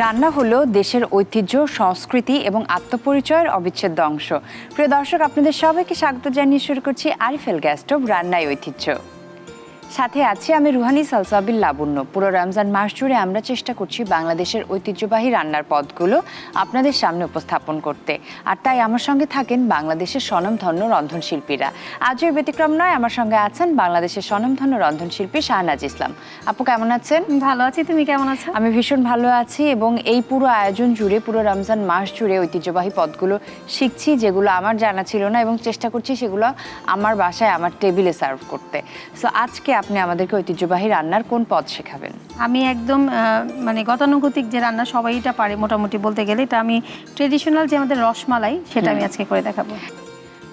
রান্না হলো দেশের ঐতিহ্য, সংস্কৃতি এবং আত্মপরিচয়ের অবিচ্ছেদ্য অংশ। প্রিয় দর্শক, আপনাদের সবাইকে স্বাগত জানিয়ে শুরু করছি আরিফেল গ্যাস্টোভ রান্নায় ঐতিহ্য। সাথে আছি আমি রুহানি সালসাবিল লাবণ্য। পুরো রমজান মাস জুড়ে আমরা চেষ্টা করছি বাংলাদেশের ঐতিহ্যবাহী রান্নার পদগুলো আপনাদের সামনে উপস্থাপন করতে। আর তাই আমার সঙ্গে থাকেন বাংলাদেশের স্বনামধন্য রন্ধনশিল্পীরা আজও ব্যতিক্রম নয় আমার সঙ্গে আছেন বাংলাদেশের স্বনামধন্য রন্ধনশিল্পী শাহনাজ ইসলাম। আপু কেমন আছেন? ভালো আছি। তুমি কেমন আছো? আমি ভীষণ ভালো আছি এবং এই পুরো আয়োজন জুড়ে পুরো রমজান মাস জুড়ে ঐতিহ্যবাহী পদগুলো শিখছি যেগুলো আমার জানা ছিল না এবং চেষ্টা করছি সেগুলো আমার বাসায় আমার টেবিলে সার্ভ করতে। সো আজকে আপনি আমাদেরকে ঐতিহ্যবাহী রান্নার কোন পদ শেখাবেন? আমি একদম মানে গতানুগতিক যে রান্না সবাই এটা পারে মোটামুটি বলতে গেলে এটা আমি ট্রেডিশনাল যে আমাদের রসমালাই সেটা আমি আজকে করে দেখাবো।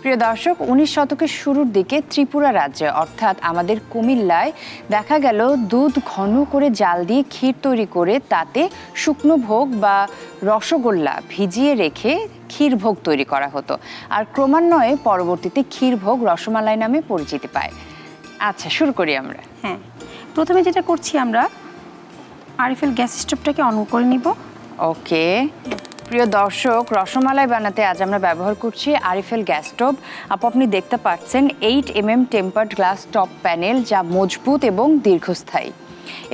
প্রিয় দর্শক উনিশ শতকের শুরুর দিকে ত্রিপুরা রাজ্যে অর্থাৎ আমাদের কুমিল্লায় দেখা গেল দুধ ঘন করে জাল দিয়ে ক্ষীর তৈরি করে তাতে শুকনো ভোগ বা রসগোল্লা ভিজিয়ে রেখে ক্ষীর ভোগ তৈরি করা হতো। আর ক্রমান্বয়ে পরবর্তীতে ক্ষীর ভোগ রসমালাই নামে পরিচিতি পায়। আচ্ছা শুরু করি আমরা। হ্যাঁ প্রথমে যেটা করছি আমরা আরএফএল গ্যাস স্টোভটাকে অন করে নিব। ওকে প্রিয় দর্শক রসমালাই বানাতে আজ আমরা ব্যবহার করছি আরিফেল গ্যাস স্টোভ। আপু আপনি দেখতে পাচ্ছেন eight M M tempered glass top panel যা মজবুত এবং দীর্ঘস্থায়ী।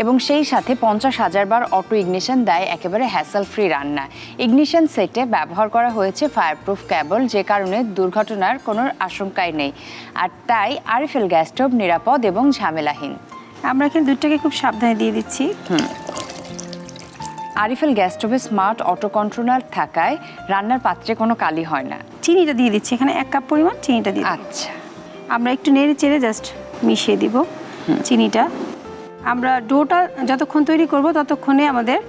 এবং সেই সাথে পঞ্চাশ হাজার বার অটো ইগনিশন দেয় একেবারে হ্যাসেল ফ্রি রান্না। ইগনিশন সেটে ব্যবহার করা হয়েছে ফায়ারপ্রুফ ক্যাবল যে কারণে দুর্ঘটনার কোনো আশঙ্কাই নেই। আর তাই আরিফেল গ্যাস স্টোভ নিরাপদ এবং ঝামেলাহীন। আমরা এখানে দুধটাকে খুব সাবধানে দিয়ে দিচ্ছি। আরিফেল গ্যাস স্টোভে স্মার্ট অটো কন্ট্রোলার থাকায় রান্নার পাত্রে কোনো কালি হয় না। চিনিটা দিয়ে দিচ্ছি। এখানে এক কাপ পরিমাণ চিনিটা দিয়ে আচ্ছা। আমরা একটু নেড়ে চেড়ে জাস্ট মিশিয়ে দিব চিনিটা। আমরা ডোটা যতক্ষণ তৈরি করব ততক্ষণে আমাদের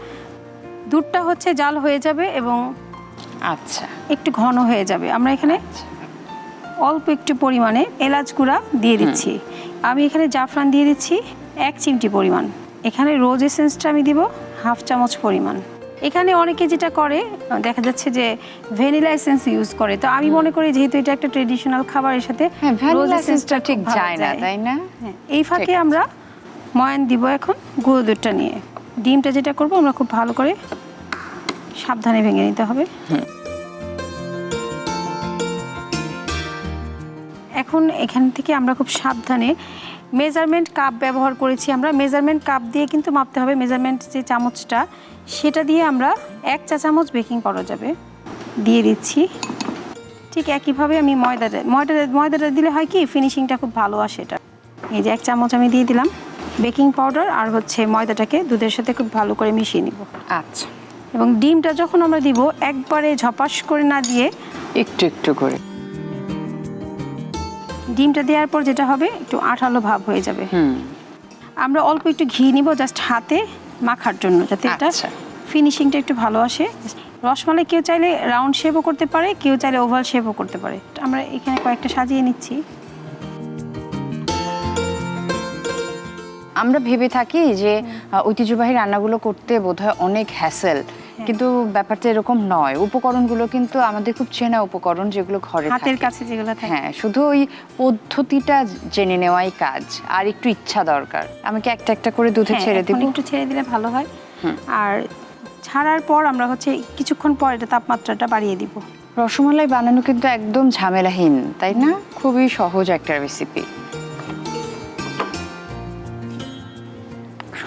দুধটা হচ্ছে জাল হয়ে যাবে এবং আচ্ছা। একটু ঘন হয়ে যাবে। আমরা এখানে অল্প একটু পরিমাণে এলাচ গুঁড়া দিয়ে দিচ্ছি। আমি এখানে জাফরান দিয়ে দিচ্ছি এক চিমটি পরিমাণ। এখানে রোজ এসেন্সটা আমি দিব হাফ চামচ পরিমাণ। এখানে অনেকে যেটা করে দেখা যাচ্ছে যে ভ্যানিলা এসেন্স ইউজ করে। তো আমি মনে করি যেহেতু এটা একটা ট্রেডিশনাল খাবারের সাথে রোজ essence টা এসেন্সটা ঠিক যায় না তাই না? হ্যাঁ, এই ফাঁকে আমরা ময়ান দিব এখন গুঁড়ো দুধটা নিয়ে। ডিমটা যেটা করব আমরা খুব ভালো করে সাবধানে ভেঙে নিতে হবে। এখন এখান থেকে আমরা খুব সাবধানে মেজারমেন্ট কাপ ব্যবহার করেছি আমরা। মেজারমেন্ট কাপ দিয়ে কিন্তু মাপতে হবে। মেজারমেন্ট যে চামচটা, সেটা দিয়ে আমরা এক চা চামচ বেকিং পাউডার যাবে, দিয়ে দিচ্ছি। ঠিক একইভাবে আমি ময়দাটা ময়দাটা ময়দাটা দিলে হয় কি ফিনিশিংটা খুব ভালো আসে এটা। এই যে এক চামচ আমি দিয়ে দিলাম। বেকিং পাউডার আর হচ্ছে ময়দাটাকে দুধের সাথে খুব ভালো করে মিশিয়ে নিব। আচ্ছা। এবং ডিমটা যখন আমরা দিব একবারে ঝপাস করে না দিয়ে একটু একটু করে। ডিমটা দেওয়ার পর যেটা হবে একটু আঠালো ভাব হয়ে যাবে। হুম। আমরা অল্প একটু ঘি নিব জাস্ট হাতে মাখার জন্য যাতে এটা আচ্ছা। ফিনিশিংটা একটু ভালো আসে। রসমালাই কেউ চাইলে রাউন্ড শেপও করতে পারে কেউ চাইলে ওভাল শেপও করতে পারে। আমরা এখানে কয়েকটা সাজিয়ে নিচ্ছি। আমরা ভেবে থাকি যে ঐতিহ্যবাহী রান্নাগুলো করতে বোধহয় অনেক হ্যাসেল কিন্তু ব্যাপারটা এরকম নয়। উপকরণগুলো কিন্তু আমাদের খুব চেনা উপকরণ যেগুলো ঘরে হাতের কাছে যেগুলো হ্যাঁ শুধু ওই পদ্ধতিটা জেনে নেওয়াই কাজ আর একটু ইচ্ছা দরকার। আমাকে একটা একটা করে দুধে হ্যাঁ, ছেড়ে দিব। একটু ছেড়ে দিলে ভালো হয়। আর ছাড়ার পর আমরা হচ্ছে কিছুক্ষণ পর এটা তাপমাত্রাটা বাড়িয়ে দিব। রসমালাই বানানো কিন্তু একদম ঝামেলাহীন তাই না? খুবই সহজ একটা রেসিপি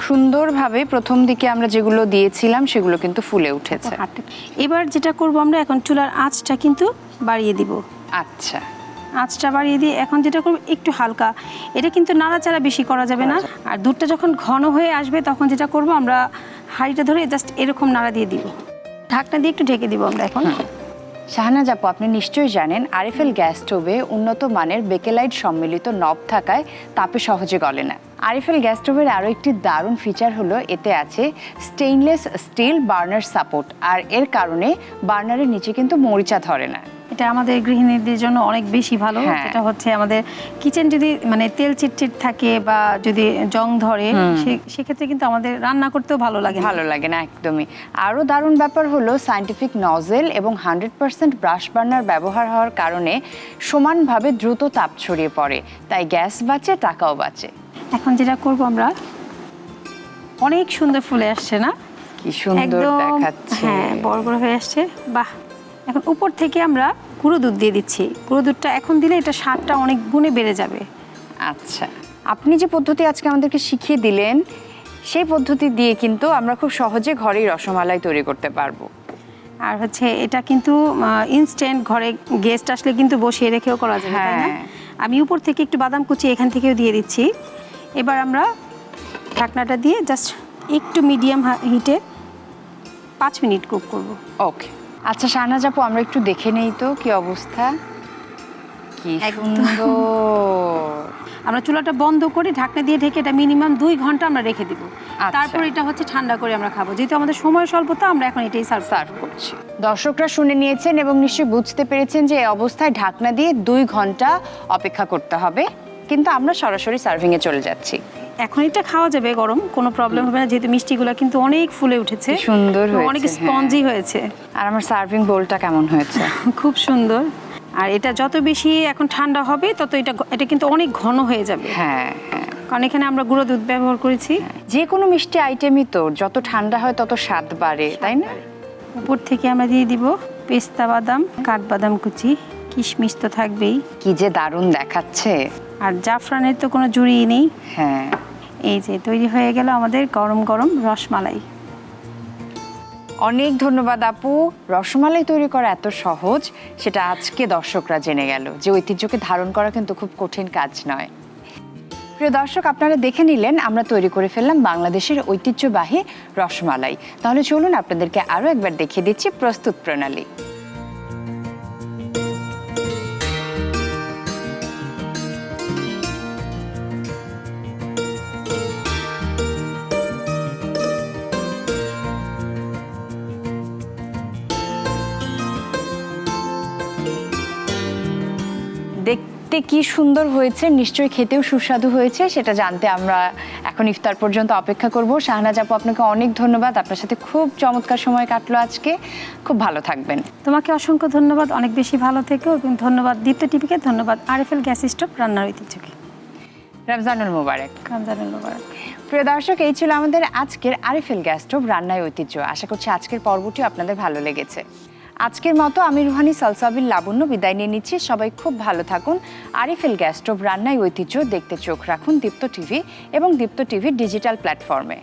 সুন্দরভাবে প্রথম দিকে আমরা যেগুলো দিয়েছিলাম সেগুলো কিন্তু ফুলে উঠেছে। এবার যেটা করব আমরা এখন চুলার আঁচটা কিন্তু বাড়িয়ে দিব। আচ্ছা। আঁচটা বাড়িয়ে দিয়ে এখন যেটা করব একটু হালকা। এটা কিন্তু নাড়াচাড়া বেশি করা যাবে না। আর দুধটা যখন ঘন হয়ে আসবে তখন যেটা করব আমরা হাঁড়িটা ধরে জাস্ট এরকম নাড়া দিয়ে দিব। ঢাকনা দিয়ে একটু ঢেকে দিব আমরা এখন। শাহানাজ আপু আপনি নিশ্চয়ই জানেন আরএফএল গ্যাস স্টোভে উন্নত মানের বেকেলাইট সম্মিলিত নব থাকায় তাপে সহজে গলে না। আরএফএল গ্যাস স্টোভের আরও একটি দারুণ ফিচার হলো, এতে আছে স্টেইনলেস স্টিল বার্নার সাপোর্ট আর এর কারণে বার্নারের নিচে কিন্তু মরিচা ধরে না। এটা আমাদের গৃহিণীদের জন্য অনেক বেশি ভালো। হ্যাঁ। যেটা হচ্ছে আমাদের কিচেন যদি মানে তেল চিটচিট থাকে বা যদি জং ধরে সেক্ষেত্রে কিন্তু আমাদের রান্না করতেও ভালো লাগে। ভালো লাগে না একদমই। আরও দারুণ ব্যাপার হলো সায়েন্টিফিক নজেল এবং হান্ড্রেড পার্সেন্ট ব্রাশ বার্নার ব্যবহার হওয়ার কারণে সমানভাবে দ্রুত তাপ ছড়িয়ে পড়ে। তাই গ্যাস বাঁচে টাকাও বাঁচে। এখন যেটা করব আমরা অনেক সুন্দর ফুলে আসছে না? কি সুন্দর দেখাচ্ছে। হ্যাঁ বড় বড় হয়ে আসছে। বাহ! এখন উপর থেকে আমরা গুঁড়ো দুধ দিয়ে দিচ্ছি। গুঁড়ো দুধটা এখন দিলে এটা স্বাদটা অনেক গুণে বেড়ে যাবে। আচ্ছা। আপনি যে পদ্ধতি আজকে আমাদেরকে শিখিয়ে দিলেন সেই পদ্ধতি দিয়ে কিন্তু আমরা খুব সহজে ঘরেই রসমালাই তৈরি করতে পারব। আর হচ্ছে এটা কিন্তু ইনস্ট্যান্ট ঘরে গেস্ট আসলে কিন্তু বসিয়ে রেখেও করা যাবে তাই না? হ্যাঁ। আমি উপর থেকে একটু বাদাম কুচি এখান থেকেও দিয়ে দিচ্ছি। এবার আমরা ঢাকনাটা দিয়ে জাস্ট একটু মিডিয়াম হিটে পাঁচ মিনিট কুক করব। ওকে আচ্ছা শাহনাজ আপু আমরা একটু দেখে নেই তো কি অবস্থা? কি সুন্দর। আমরা চুলাটা বন্ধ করে ঢাকনা দিয়ে ঢেকে এটা মিনিমাম দুই ঘণ্টা আমরা রেখে দিব। আচ্ছা। তারপর এটা হচ্ছে ঠান্ডা করে আমরা খাব। যেহেতু আমাদের সময় স্বল্পতা আমরা এখন এটাই সার্ভ সার্ভ করছি। দর্শকরা শুনে নিয়েছেন এবং নিশ্চয়ই বুঝতে পেরেছেন যে এই অবস্থায় ঢাকনা দিয়ে দুই ঘণ্টা অপেক্ষা করতে হবে। কিন্তু আমরা সরাসরি সার্ভিংয়ে চলে যাচ্ছি। এখন এটা খাওয়া যাবে গরম কোনো প্রবলেম হবে না যেহেতু মিষ্টিগুলো কিন্তু অনেক ফুলে উঠেছে। সুন্দর অনেক হ্যাঁ। স্পঞ্জি হয়েছে। আর আমার সার্ভিং বোলটা কেমন হয়েছে? খুব সুন্দর। আর এটা যত বেশি এখন ঠান্ডা হবে তত এটা এটা কিন্তু অনেক ঘন হয়ে যাবে। হ্যাঁ হ্যাঁ। কারণ এখানে আমরা গুঁড়ো দুধ ব্যবহার করেছি। যে কোনো মিষ্টি আইটেমই তো যত ঠান্ডা হয় তত স্বাদ বাড়ে তাই না? উপর থেকে আমরা দিয়ে দিব পেস্তা বাদাম কাঠবাদাম কুচি কিশমিশ তো থাকবেই। কি যে দারুণ দেখাচ্ছে। আর জাফরানের তো কোনো জুড়ি নেই। হ্যাঁ। এই যে তৈরি হয়ে গেল আমাদের গরম গরম রসমালাই। অনেক ধন্যবাদ আপু। রসমালাই তৈরি করা এত সহজ, সেটা আজকে দর্শকরা জেনে গেল যে ঐতিহ্যকে ধারণ করা কিন্তু খুব কঠিন কাজ নয়। প্রিয় দর্শক, আপনারা দেখে নিলেন, আমরা তৈরি করে ফেললাম বাংলাদেশের ঐতিহ্যবাহী রসমালাই। তাহলে চলুন আপনাদেরকে আরও একবার দেখিয়ে দিচ্ছি প্রস্তুত প্রণালী। দেখতে কি সুন্দর হয়েছে নিশ্চয়ই খেতেও সুস্বাদু হয়েছে সেটা জানতে আমরা এখন ইফতার পর্যন্ত অপেক্ষা করব। শাহনাজ আপু আপনাকে অনেক ধন্যবাদ। আপনার সাথে খুব চমৎকার সময় কাটলো আজকে। খুব ভালো থাকবেন। তোমাকে অসংখ্য ধন্যবাদ। অনেক বেশি ভালো থেকো এবং ধন্যবাদ দীপ্ত টিভিকে ধন্যবাদ আরএফএল গ্যাস স্টোভ রান্নার ঐতিহ্যকে। রমজানুল মুবারক। রমজানুল মোবারক। প্রিয় দর্শক এই ছিল আমাদের আজকের আরিফেল গ্যাস স্টোভ রান্নায় ঐতিহ্য। আশা করছি আজকের পর্বটি আপনাদের ভালো লেগেছে। আজকের মতো আমি রুহানি সালসাবিল লাবণ্য বিদায় নিয়ে নিচ্ছি। সবাই খুব ভালো থাকুন। আরিফেল গ্যাস স্টোভ রান্নায় ঐতিহ্য দেখতে চোখ রাখুন দীপ্ত টিভি এবং দীপ্ত টিভির ডিজিটাল প্ল্যাটফর্মে।